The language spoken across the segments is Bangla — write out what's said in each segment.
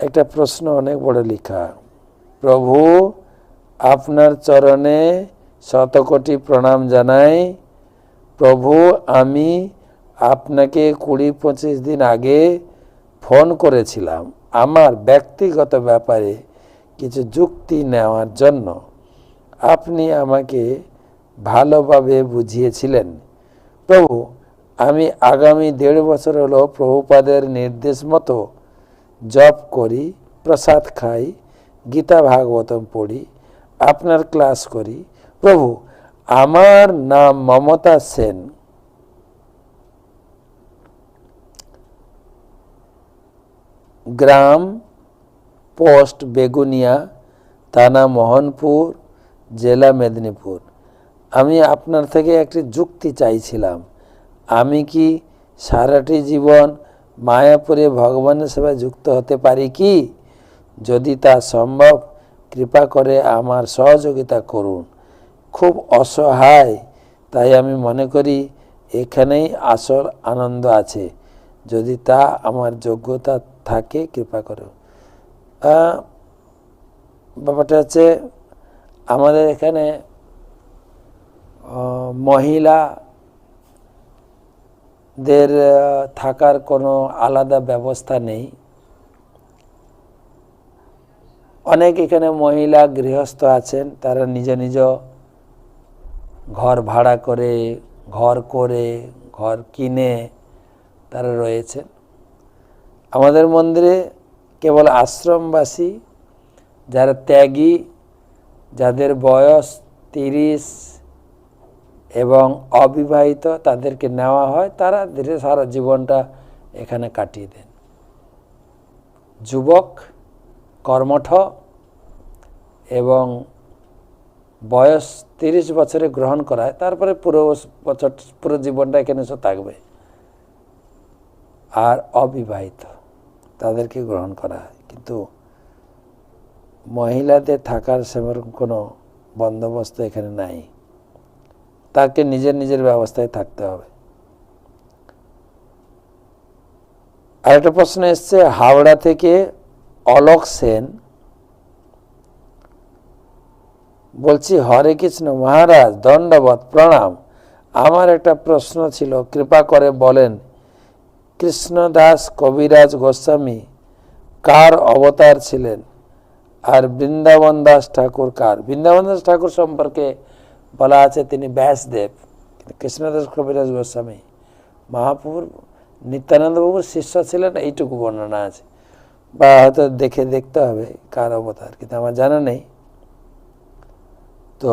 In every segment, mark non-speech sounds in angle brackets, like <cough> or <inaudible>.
একটা প্রশ্ন অনেক বড় লেখা। প্রভু, আপনার চরণে শতকোটি প্রণাম জানাই। প্রভু, আমি আপনাকে কুড়ি পঁচিশ দিন আগে ফোন করেছিলাম আমার ব্যক্তিগত ব্যাপারে কিছু যুক্তি নেওয়ার জন্য। আপনি আমাকে ভালোভাবে বুঝিয়েছিলেন। প্রভু, আমি আগামী দেড় বছর হলো প্রভুপাদের নির্দেশ মতো জপ করি, প্রসাদ খাই, গীতা ভাগবতম পড়ি, আপনার ক্লাস করি। প্রভু, আমার নাম মমতা সেন। গ্রাম, পোস্ট বেগুনিয়া, থানা মোহনপুর, জেলা মেদিনীপুর। আমি আপনার থেকে একটি যুক্তি চাইছিলাম। আমি কি সারাটি জীবন মায়াপুরে ভগবানের সেবায় যুক্ত হতে পারি কি? যদি তা সম্ভব কৃপা করে আমার সহযোগিতা করুন। খুব অসহায় তাই আমি মনে করি এখানেই আসল আনন্দ আছে। যদি তা আমার যোগ্যতা থাকে কৃপা করো। ব্যাপারটা হচ্ছে আমাদের এখানে আহ, আহ, থাকার কোনো আলাদা ব্যবস্থা নেই। অনেক এখানে মহিলা গৃহস্থ আছেন তারা নিজ নিজ ঘর ভাড়া করে ঘর করে ঘর কিনে তারা রয়েছেন। আমাদের মন্দিরে কেবল আশ্রমবাসী যারা ত্যাগী যাদের বয়স তিরিশ এবং অবিবাহিত তাদেরকে নেওয়া হয়, তারা ধীরে সারা জীবনটা এখানে কাটিয়ে দেন। যুবক, কর্মঠ এবং বয়স তিরিশ বছরে গ্রহণ করায়, তারপরে পুরো বছর, পুরো জীবনটা এখানে সে থাকবে। আর অবিবাহিত তাদেরকে গ্রহণ করা হয়। কিন্তু মহিলাদের থাকার সেরকম কোনো বন্দোবস্ত এখানে নাই। তাকে নিজের নিজের ব্যবস্থায় থাকতে হবে। আরেকটা প্রশ্ন এসছে, হাওড়া থেকে অলোক সেন বলছি, হরে কৃষ্ণ মহারাজ দণ্ডবত প্রণাম। আমার একটা প্রশ্ন ছিল, কৃপা করে বলেন, কৃষ্ণদাস কবিরাজ গোস্বামী কার অবতার ছিলেন? আর বৃন্দাবন দাস ঠাকুর কার? বৃন্দাবন দাস ঠাকুর সম্পর্কে বলা আছে তিনি ব্যাসদেব। কিন্তু কৃষ্ণদাস কবিরাজ গোস্বামী, মহাপুর নিত্যানন্দ বাবুর শিষ্য ছিলেন, এইটুকু বর্ণনা আছে। বা হয়তো দেখে দেখতে হবে কার অবতার, কিন্তু আমার জানা নেই। তো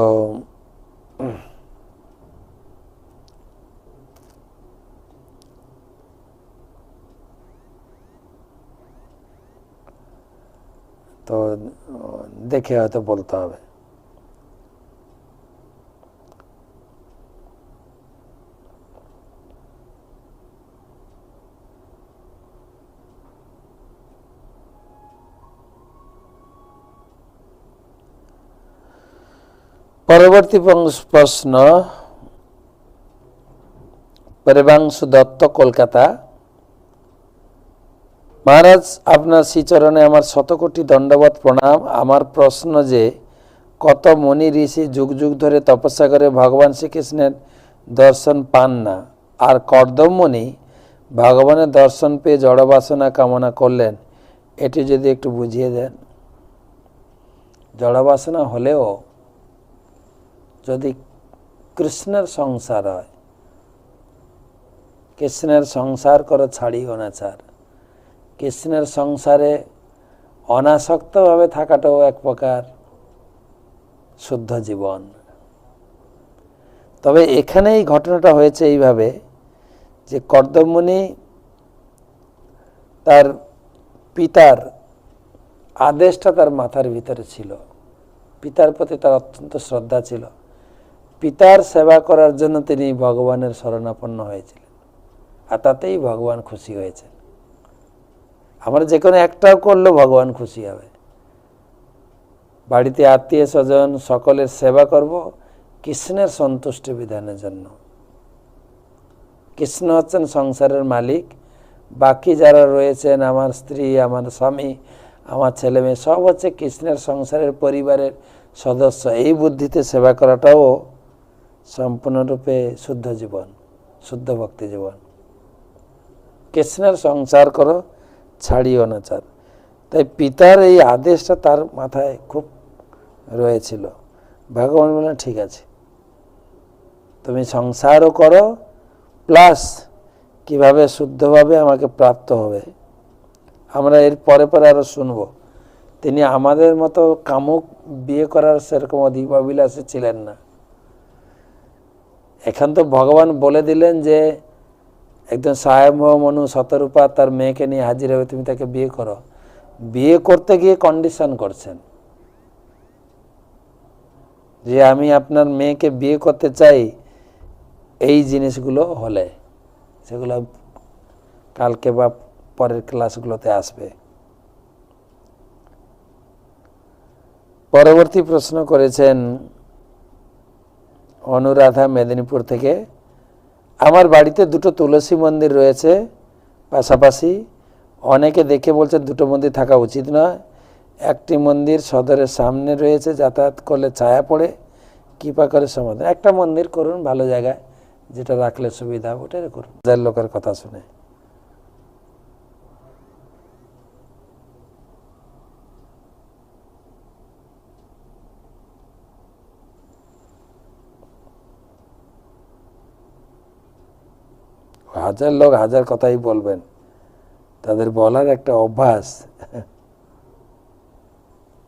তো, দেখে হয়তো বলতে হবে। পরবর্তী প্রশ্ন পরিবাংশু দত্ত, কলকাতা। মহারাজ, আপনার শ্রীচরণে আমার শতকোটি দণ্ডবত প্রণাম। আমার প্রশ্ন যে, কত মনি ঋষি যুগ যুগ ধরে তপস্যা করে ভগবান শ্রীকৃষ্ণের দর্শন পান না? আর কর্দমণি ভগবানের দর্শন পেয়ে জড়বাসনা কামনা করলেন। এটি যদি একটু বুঝিয়ে দেন। জড়বাসনা হলেও যদি কৃষ্ণের সংসার হয়, কৃষ্ণের সংসার করো ছাড়ি। অনাচার কৃষ্ণের সংসারে অনাসক্তভাবে থাকাটাও এক প্রকার শুদ্ধ জীবন। তবে এখানে এই ঘটনাটা হয়েছে এইভাবে যে কর্দমণি তার পিতার আদেশটা তার মাথার ভিতরে ছিল। পিতার প্রতি তার অত্যন্ত শ্রদ্ধা ছিল। পিতার সেবা করার জন্য তিনি ভগবানের শরণাপন্ন হয়েছিলেন। আর তাতেই ভগবান খুশি হয়েছেন। আমরা যে কোনো একটাও করলেও ভগবান খুশি হবে। বাড়িতে আত্মীয় স্বজন, সকলের সেবা করব কৃষ্ণের সন্তুষ্টি বিধানের জন্য। কৃষ্ণ হচ্ছেন সংসারের মালিক। বাকি যারা রয়েছেন, আমার স্ত্রী, আমার স্বামী, আমার ছেলে মেয়ে, সব হচ্ছে কৃষ্ণের সংসারের পরিবারের সদস্য। এই বুদ্ধিতে সেবা করাটাও সম্পূর্ণরূপে শুদ্ধ জীবন, শুদ্ধ ভক্তি জীবন। কৃষ্ণের সংসার করো ছাড়ি অনাচার তাই পিতার এই আদেশটা তার মাথায় খুব রয়েছিল। ভগবান বললেন, ঠিক আছে। তুমি সংসারও করো, প্লাস কীভাবে শুদ্ধভাবে আমাকে প্রাপ্ত হবে, আমরা এর পরে পরে আরও শুনব। তিনি আমাদের মতো কামুক বিয়ে করার সেরকম অধিক অভিলাষী ছিলেন না। এখন তো ভগবান বলে দিলেন যে একজন সাহেব মনু শতরূপা তার মেয়েকে নিয়ে হাজির হবে, তুমি তাকে বিয়ে করো। বিয়ে করতে গিয়ে কন্ডিশন করছেন। যে আমি আপনার মেয়েকে বিয়ে করতে চাই, এই জিনিসগুলো হলে, সেগুলো কালকে বা পরের ক্লাসগুলোতে আসবে। পরবর্তী প্রশ্ন করেছেন অনুরাধা মেদিনীপুর থেকে। আমার বাড়িতে দুটো তুলসী মন্দির রয়েছে পাশাপাশি। অনেকে দেখে বলছে দুটো মন্দির থাকা উচিত নয়। একটি মন্দির সদরের সামনে রয়েছে, যাতায়াত করলে ছায়া পড়ে, কৃপা করে সমাধান। একটা মন্দির করুন ভালো জায়গায়, যেটা রাখলে সুবিধা, ওটাই করুন। যার লোকের কথা শুনে। হাজার লোক হাজার কথাই বলবেন। তাদের বলার একটা অভ্যাস। <laughs>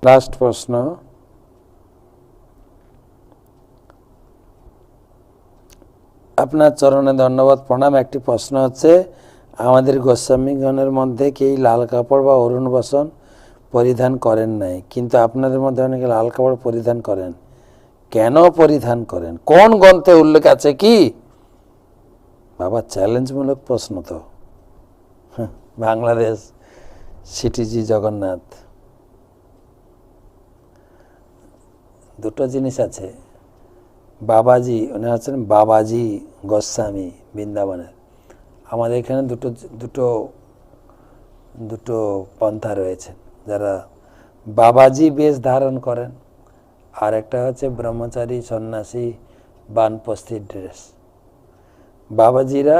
লাস্ট প্রশ্ন। আপনার চরণে ধন্যবাদ, প্রণাম। একটি প্রশ্ন হচ্ছে, আমাদের গোস্বামীগণের মধ্যে কেই লাল কাপড় বা অরুণ বসন পরিধান করেন নাই, কিন্তু আপনাদের মধ্যে অনেকে লাল কাপড় পরিধান করেন। কেন পরিধান করেন? কোন গ্রন্থে উল্লেখ আছে কি? বাবা চ্যালেঞ্জমূলক প্রশ্ন তো। হ্যাঁ, বাংলাদেশ সিটিজি জগন্নাথ। দুটো জিনিস আছে। বাবাজি উনি হচ্ছেন বাবাজি গোস্বামী বৃন্দাবনের। আমাদের এখানে দুটো দুটো দুটো পন্থা রয়েছে যারা বাবাজি বেশ ধারণ করেন। আর একটা হচ্ছে ব্রহ্মচারী সন্ন্যাসী বানপস্থির ড্রেস বাবাজিরা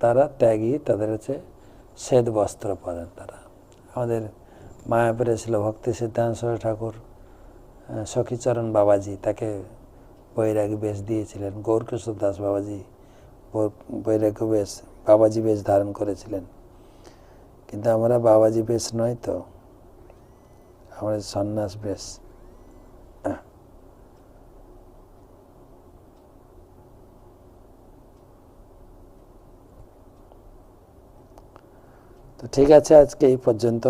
তারা ত্যাগী, তাদের হচ্ছে শ্বেত বস্ত্র পরেন তারা। আমাদের মায়াপুরে ছিল ভক্তি সিদ্ধান্ত ঠাকুর সখীচরণ বাবাজি, তাকে বৈরাগী বেশ দিয়েছিলেন। গৌরকিশোর দাস বাবাজি বৈরাগ্য বেশ, বাবাজি বেশ ধারণ করেছিলেন। কিন্তু আমরা বাবাজি বেশ নয় তো, আমাদের সন্ন্যাস বেশ। ঠিক আছে আজকে এই পর্যন্ত